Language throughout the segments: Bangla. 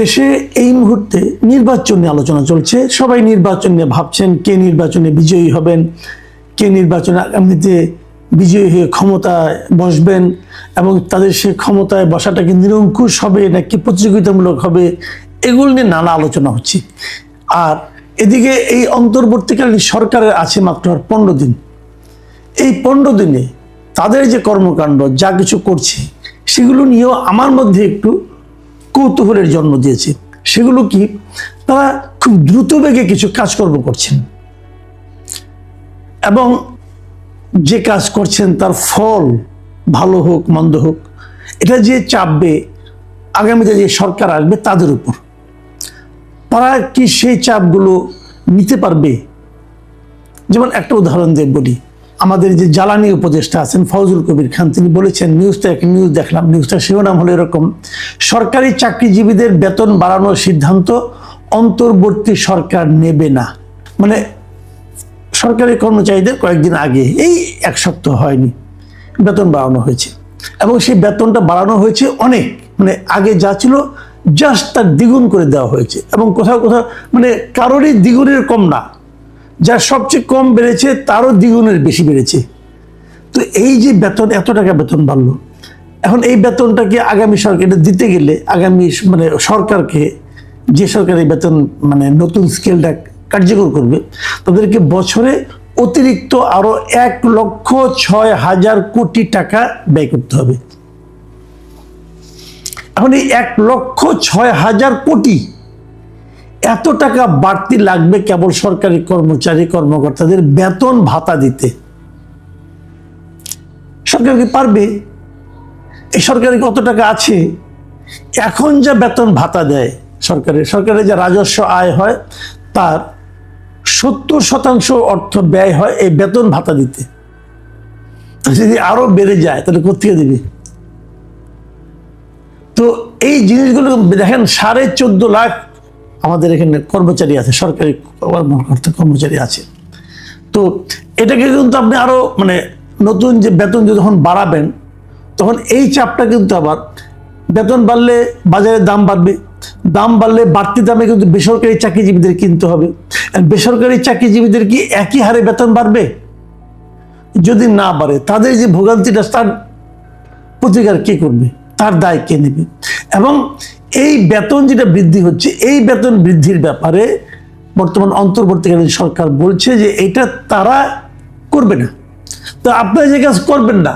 দেশে এই মুহূর্তে নির্বাচন নিয়ে আলোচনা চলছে। সবাই নির্বাচন নিয়ে ভাবছেন কে নির্বাচনে বিজয়ী হবেন, কে নির্বাচনে আগামীতে বিজয়ী হয়ে ক্ষমতায় বসবেন এবং তাদের সে ক্ষমতায় বসাটা কি নিরঙ্কুশ হবে নাকি প্রতিযোগিতামূলক হবে, এগুলো নিয়ে নানা আলোচনা হচ্ছে। আর এদিকে এই অন্তর্বর্তীকালীন সরকারের আছে মাত্র আর পনেরো দিন। এই পনেরো দিনে তাদের যে কর্মকাণ্ড, যা কিছু করছে, সেগুলো নিয়েও আমার মধ্যে একটু কৌতূহলের জন্ম দিয়েছে। সেগুলো কি? তারা খুব দ্রুত বেগে কিছু কাজকর্ম করছেন। এবং যে কাজ করছেন তার ফল ভালো হোক, মন্দ হোক, এটা যে চাপবে, আগামীতে যে সরকার আসবে তাদের উপর। তারা কি সেই চাপগুলো নিতে পারবে? যেমন একটা উদাহরণ দিয়ে বলি। আমাদের যে জ্বালানি উপদেষ্টা আছেন ফজল কবির খান, তিনি বলেছেন নিউজটা একটা নিউজ দেখলাম। নিউজটা শিরোনাম হলো এরকম। সরকারি চাকরিজীবীদের বেতন বাড়ানোর সিদ্ধান্ত অন্তর্বর্তী সরকার নেবে না। মানে সরকারি কর্মচারীদের কয়েকদিন আগে, এই এক সপ্তাহ হয়নি, বেতন বাড়ানো হয়েছে। এবং সেই বেতনটা বাড়ানো হয়েছে অনেক। মানে আগে যা ছিল জাস্ট তার দ্বিগুণ করে দেওয়া হয়েছে। এবং কোথাও কোথাও মানে কারোরই দ্বিগুণের কম না। যা সবচেয়ে কম বেড়েছে, তারও দ্বিগুণের বেশি বেড়েছে। তো এই যে বেতন, এত টাকা বেতন বাড়লো। এখন এই বেতনটাকে আগামী সরকারে দিতে গেলে, আগামী মানে সরকারকে, যে সরকার এই বেতন মানে নতুন স্কেলটা কার্যকর করবে, তাদেরকে বছরে অতিরিক্ত আরও এক লক্ষ ছয় হাজার কোটি টাকা ব্যয় করতে হবে। এখন এই এক লক্ষ ছয় হাজার কোটি এত টাকা বাড়তি লাগবে কেবল সরকারি কর্মচারী, কর্মকর্তাদের বেতন ভাতা দিতে। সরকার কি পারবে? এই সরকারি কত টাকা আছে? এখন যা বেতন ভাতা দেয় সরকারের সরকারের যে রাজস্ব আয় হয়, তার সত্তর শতাংশ অর্থ ব্যয় হয় এই বেতন ভাতা দিতে। যদি আরও বেড়ে যায়, তাহলে কোথেকে দিবে? তো এই জিনিসগুলো দেখেন, সাড়ে চোদ্দ লাখ আমাদের এখানে কর্মচারী আছে, সরকারি কর্মচারী আছে। তো এটাকে কিন্তু আপনি আরও মানে নতুন যে বেতন যখন বাড়াবেন, তখন এই চাপটা কিন্তু আবার বেতন বাড়লে বাজারের দাম বাড়বে, দাম বাড়লে বাড়তি দামে কিন্তু বেসরকারি চাকরিজীবীদের কিনতে হবে। বেসরকারি চাকরিজীবীদের কি একই হারে বেতন বাড়বে? যদি না বাড়ে, তাদের যে ভোগান্তিটা তার প্রতিকার কে করবে? তার দায় কে নেবে? এবং এই বেতন যেটা বৃদ্ধি হচ্ছে, এই বেতন বৃদ্ধির ব্যাপারে বর্তমান অন্তর্বর্তীকালীন সরকার বলছে যে এটা তারা করবে না। তো আপনারা যে কাজ করবেন না,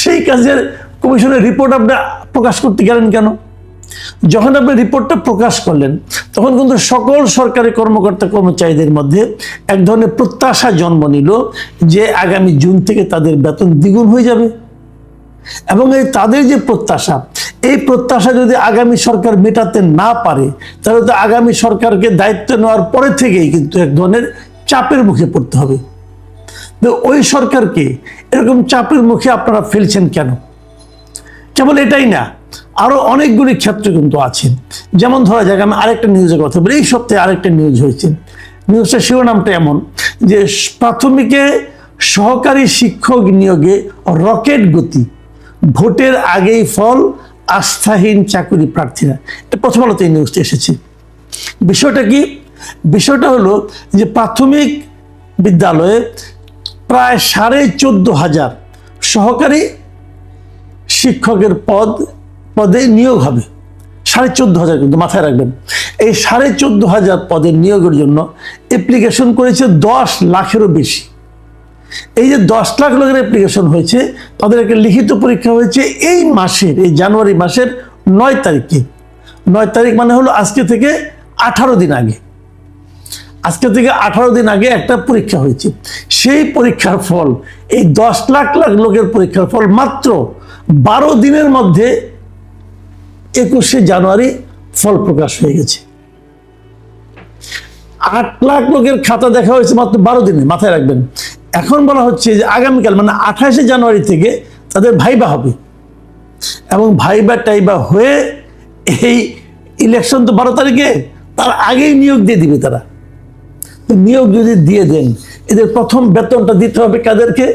সেই কাজের কমিশনের রিপোর্ট আপনি প্রকাশ করতে গেলেন কেন? যখন আপনি রিপোর্টটা প্রকাশ করলেন, তখন কিন্তু সকল সরকারি কর্মকর্তা কর্মচারীদের মধ্যে এক ধরনের প্রত্যাশা জন্ম নিল যে আগামী জুন থেকে তাদের বেতন দ্বিগুণ হয়ে যাবে। এবং এই তাদের যে প্রত্যাশা, এই প্রত্যাশা যদি আগামী সরকার মেটাতে না পারে, তাহলে তো আগামী সরকারকে দায়িত্ব নেওয়ার পরে থেকেই কিন্তু এক ধরনের চাপের মুখে পড়তে হবে। তো ওই সরকারকে এরকম চাপের মুখে আপনারা ফেলছেন কেন? কেবল এটাই না, আরও অনেকগুলি ক্ষেত্র কিন্তু আছে। যেমন ধরা যাক, আমি আরেকটা নিউজের কথা বলি, এই সপ্তাহে আরেকটা নিউজ হয়েছে। নিউজটা শিরোনামটা এমন যে প্রাথমিকে সহকারী শিক্ষক নিয়োগে রকেট গতি। ভোটের আগেই ফল, আস্থাহীন চাকুরি প্রার্থীরা। এটা প্রথম আলোতে এই নিউজটি এসেছে। বিষয়টা কি? বিষয়টা হলো যে প্রাথমিক বিদ্যালয়ে প্রায় সাড়ে চোদ্দ হাজার সহকারী শিক্ষকের পদ, পদে নিয়োগ হবে। সাড়ে চোদ্দ হাজার কিন্তু মাথায় রাখবেন। এই সাড়ে চোদ্দ হাজার পদের নিয়োগের জন্য অ্যাপ্লিকেশন করেছে দশ লাখেরও বেশি। এই যে দশ লাখ লোকের অ্যাপ্লিকেশন হয়েছে তাদের একটা লিখিত পরীক্ষা হয়েছে এই মাসের, এই জানুয়ারি মাসের নয় তারিখে। নয় তারিখ মানে হলো আজকে থেকে আঠারো দিন আগে। আজকে থেকে আঠারো দিন আগে একটা পরীক্ষা হয়েছে। সেই পরীক্ষার ফল, এই দশ লাখ লাখ লোকের পরীক্ষার ফল মাত্র বারো দিনের মধ্যে একুশে জানুয়ারি ফল প্রকাশ হয়ে গেছে। আট লাখ লোকের খাতা দেখা হয়েছে মাত্র বারো দিনে, মাথায় রাখবেন। এখন বলা হচ্ছে যে আগামীকাল মানে আঠাশে জানুয়ারি থেকে তাদের ভাইবা হবে। এবং ভাইবা টাইবা হয়ে এই ইলেকশন তো বারো তারিখে, তার আগেই নিয়োগ দিয়ে দিবে তারা। তো নিয়োগ যদি দিয়ে দেন, এদের প্রথম বেতনটা দিতে হবে কাদেরকে?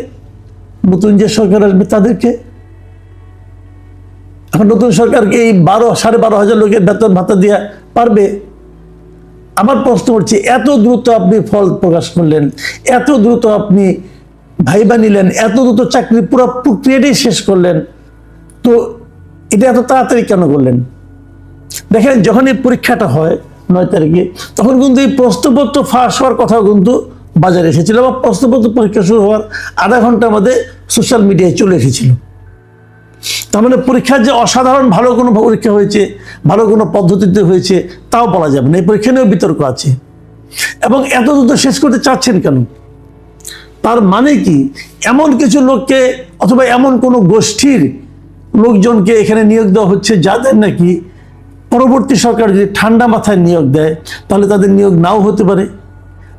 নতুন যে সরকার আসবে তাদেরকে। এখন নতুন সরকারকে এই বারো, সাড়ে বারো হাজার লোকের বেতন ভাতা দেওয়া পারবে? আমার প্রশ্ন হচ্ছে, এত দ্রুত আপনি ফল প্রকাশ করলেন, এত দ্রুত আপনি ভাইবা নিলেন, এত দ্রুত চাকরি পুরো প্রক্রিয়াটাই শেষ করলেন, তো এটা এত তাড়াতাড়ি কেন করলেন? দেখেন, যখন এই পরীক্ষাটা হয় নয় তারিখে, তখন কিন্তু এই প্রশ্নপত্র ফাঁস হওয়ার কথাও কিন্তু বাজারে এসেছিল বা প্রশ্নপত্র পরীক্ষা শুরু হওয়ার আধা ঘণ্টার মধ্যে সোশ্যাল মিডিয়ায় চলে এসেছিল। তার মানে পরীক্ষার যে অসাধারণ ভালো কোনো পরীক্ষা হয়েছে, ভালো কোনো পদ্ধতিতে হয়েছে, তাও বলা যাবে না। এই পরীক্ষা নিয়েও বিতর্ক আছে। এবং এত দ্রুত শেষ করতে চাচ্ছেন কেন? তার মানে কি? এমন কিছু লোককে অথবা এমন কোনো গোষ্ঠীর লোকজনকে এখানে নিয়োগ দেওয়া হচ্ছে যাদের নাকি পরবর্তী সরকার যদি ঠান্ডা মাথায় নিয়োগ দেয়, তাহলে তাদের নিয়োগ নাও হতে পারে।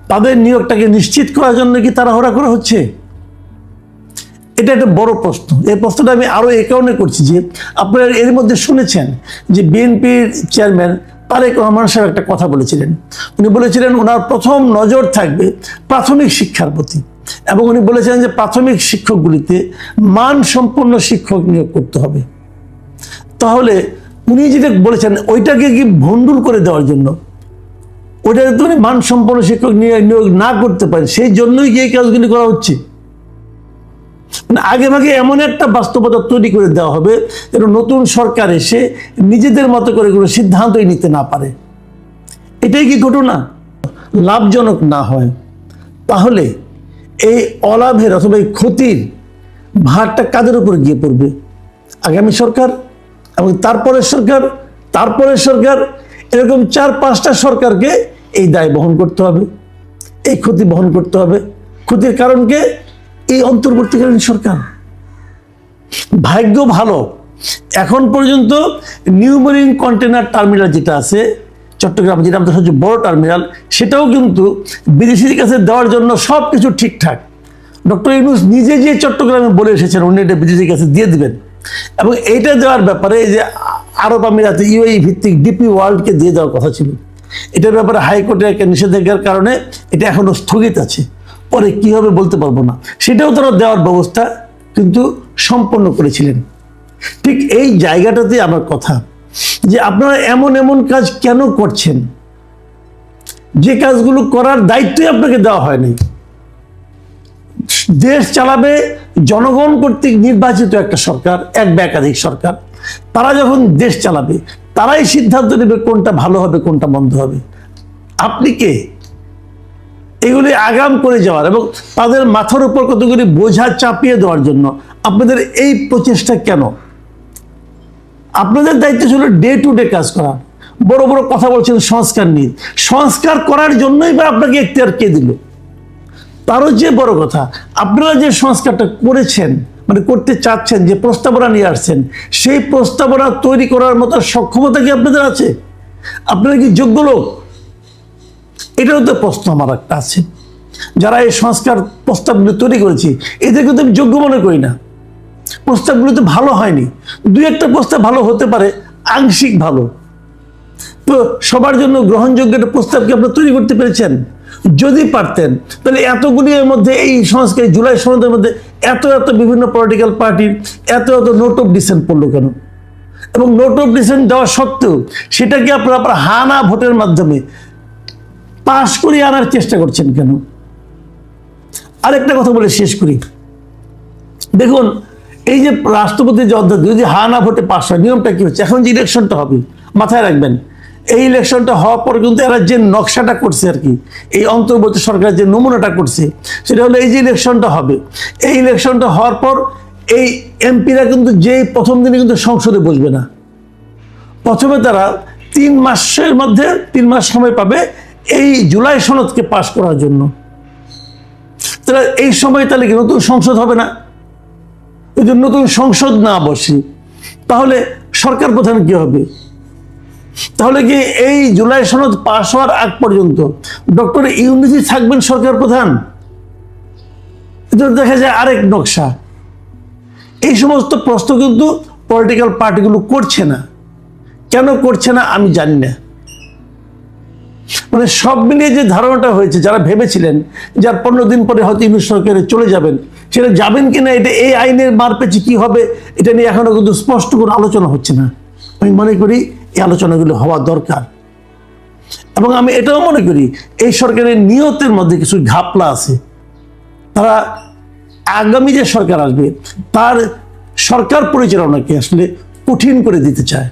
তাদের নিয়োগটাকে নিশ্চিত করার জন্য কি তাড়াহুড়া করা হচ্ছে? এটা একটা বড় প্রশ্ন। এই প্রশ্নটা আমি আরও এই কারণে করছি যে আপনারা এর মধ্যে শুনেছেন যে বিএনপির চেয়ারম্যান তারেক রহমান সাহেব একটা কথা বলেছিলেন। উনি বলেছিলেন, ওনার প্রথম নজর থাকবে প্রাথমিক শিক্ষার প্রতি। এবং উনি বলেছিলেন যে প্রাথমিক শিক্ষকগুলিতে মান সম্পন্ন শিক্ষক নিয়োগ করতে হবে। তাহলে উনি যেটা বলেছেন, ওইটাকে কি ভণ্ডুল করে দেওয়ার জন্য? ওইটা যদি উনি মান সম্পন্ন শিক্ষক নিয়ে নিয়োগ না করতে পারেন, সেই জন্যই এই কাজগুলি করা হচ্ছে? মানে আগে ভাগে এমন একটা বাস্তবতা তৈরি করে দেওয়া হবে যেন নতুন সরকার এসে নিজেদের মতো করে কোনো সিদ্ধান্তই নিতে না পারে। এটাই কি ঘটনা? লাভজনক না হয়। তাহলে এই অলাভের অথবা এই ক্ষতির ভারটা কাদের উপর গিয়ে পড়বে? আগামী সরকার এবং তারপরের সরকার তারপরের সরকার, এরকম চার পাঁচটা সরকারকে এই দায় বহন করতে হবে। এই ক্ষতি বহন করতে হবে। ক্ষতির কারণকে এই অন্তর্বর্তীকালীন সরকার? ভাগ্য ভালো। এখন পর্যন্ত নিউ মেরিন কন্টেনার টার্মিনাল যেটা আছে, চট্টগ্রাম, যেটা আমাদের সবচেয়ে বড় টার্মিনাল, সেটাও কিন্তু বিদেশির কাছে দেওয়ার জন্য সব কিছু ঠিকঠাক। ডক্টর ইউনুস নিজে যে চট্টগ্রামে বলে এসেছেন, উনি এটা বিদেশির কাছে দিয়ে দেবেন। এবং এইটা দেওয়ার ব্যাপারে যে আরব আমিরাতে ইউএই ভিত্তিক ডিপি ওয়ার্ল্ডকে দিয়ে দেওয়ার কথা ছিল। এটার ব্যাপারে হাইকোর্টের একটা নিষেধাজ্ঞার কারণে এটা এখনও স্থগিত আছে। পরে কি হবে বলতে পারব না? সেটাও তারা দেওয়ার ব্যবস্থা কিন্তু সম্পন্ন করেছিলেন। ঠিক এই জায়গাটাতে আমার কথা, যে আপনারা এমন এমন কাজ কেন করছেন? যে কাজগুলো করার দায়িত্বই আপনাকে দেওয়া হয়নি দেশ চালাবে জনগণ কর্তৃক নির্বাচিত একটা সরকার, এক বা একাধিক সরকার। তারা যখন দেশ চালাবে, তারাই সিদ্ধান্ত নেবে কোনটা ভালো হবে, কোনটা মন্দ হবে। আপনি কে? এগুলি আগাম করে যাওয়ার এবং তাদের মাথার উপর কতগুলি বোঝা চাপিয়ে দেওয়ার জন্য আপনাদের এই প্রচেষ্টা কেন? আপনাদের দায়িত্ব ছিল ডে টু ডে কাজ করা। বড় বড় কথা বলছেন সংস্কার নিয়ে। সংস্কার করার জন্যই বা আপনাকে এখতিয়ার কে দিল? তারও যে বড় কথা, আপনারা যে সংস্কারটা করেছেন মানে করতে চাচ্ছেন, যে প্রস্তাবনা নিয়ে আসছেন, সেই প্রস্তাবনা তৈরি করার মতো সক্ষমতা কি আপনাদের আছে? আপনারা কি যোগ্য লোক? এটাও তো প্রশ্ন আমার একটা আছে। যারা এই সংস্কার প্রস্তাবগুলো তৈরি করেছি এদের কিন্তু আমি যোগ্য মনে করি না। প্রস্তাবগুলো তো ভালো হয়নি। দুই একটা প্রস্তাব ভালো হতে পারে, আংশিক ভালো। তো সবার জন্য গ্রহণযোগ্য একটা প্রস্তাবকে আপনারা তৈরি করতে পেরেছেন? যদি পারতেন, তাহলে এতগুলি এর মধ্যে এই সংস্কার জুলাই সনদের মধ্যে এত এত বিভিন্ন পলিটিক্যাল পার্টির এত এত নোট অফ ডিসেন্ট পড়ল কেন? এবং নোট অফ ডিসেন্ট দেওয়া সত্ত্বেও সেটাকে আপনারা আপনার হানা ভোটের মাধ্যমে পাশ করিয়ে আনার চেষ্টা করছেন কেন? আরেকটা কথা বলে শেষ করি। দেখুন, এই যে রাষ্ট্রপতি যে অধ্যায় যদি হা না ভোটে পাশ হয়, নিয়মটা কি হচ্ছে? এখন যে ইলেকশনটা হবে, মাথায় রাখবেন, এই ইলেকশনটা হওয়ার পর কিন্তু এরা যে নকশাটা করছে আর কি, এই অন্তর্বর্তী সরকার যে নমুনাটা করছে, সেটা হলো এই যে ইলেকশনটা হবে। এই ইলেকশনটা হওয়ার পর এই এমপিরা কিন্তু যেই প্রথম দিনে কিন্তু সংসদে বসবে না। প্রথমে তারা তিন মাসের মধ্যে তিন মাস সময় পাবে এই জুলাই সনদকে পাশ করার জন্য। তাহলে এই সময় তাহলে কি নতুন সংসদ হবে না? যদি নতুন সংসদ না বসে, তাহলে সরকার প্রধান কি হবে? তাহলে কি এই জুলাই সনদ পাশ হওয়ার আগ পর্যন্ত ডক্টর ইউনিসি থাকবেন সরকার প্রধান? দেখা যায় আরেক নকশা। এই সমস্ত প্রশ্ন কিন্তু পলিটিক্যাল পার্টিগুলো করছে না। কেন করছে না আমি জানি না। মানে সব মিলিয়ে যে ধারণাটা হয়েছে, যারা ভেবেছিলেন যার পনেরো দিন পরে হয়তো ইউনিট সরকারে চলে যাবেন, সেটা যাবেন কিনা, এটা এই আইনের মার পেছে কি হবে, এটা নিয়ে এখনও কিন্তু স্পষ্ট কোনো আলোচনা হচ্ছে না। আমি মনে করি এই আলোচনাগুলো হওয়া দরকার। এবং আমি এটাও মনে করি, এই সরকারের নিয়তের মধ্যে কিছু ঘাপলা আছে। তারা আগামী যে সরকার আসবে, তার সরকার পরিচালনাকে আসলে কঠিন করে দিতে চায়।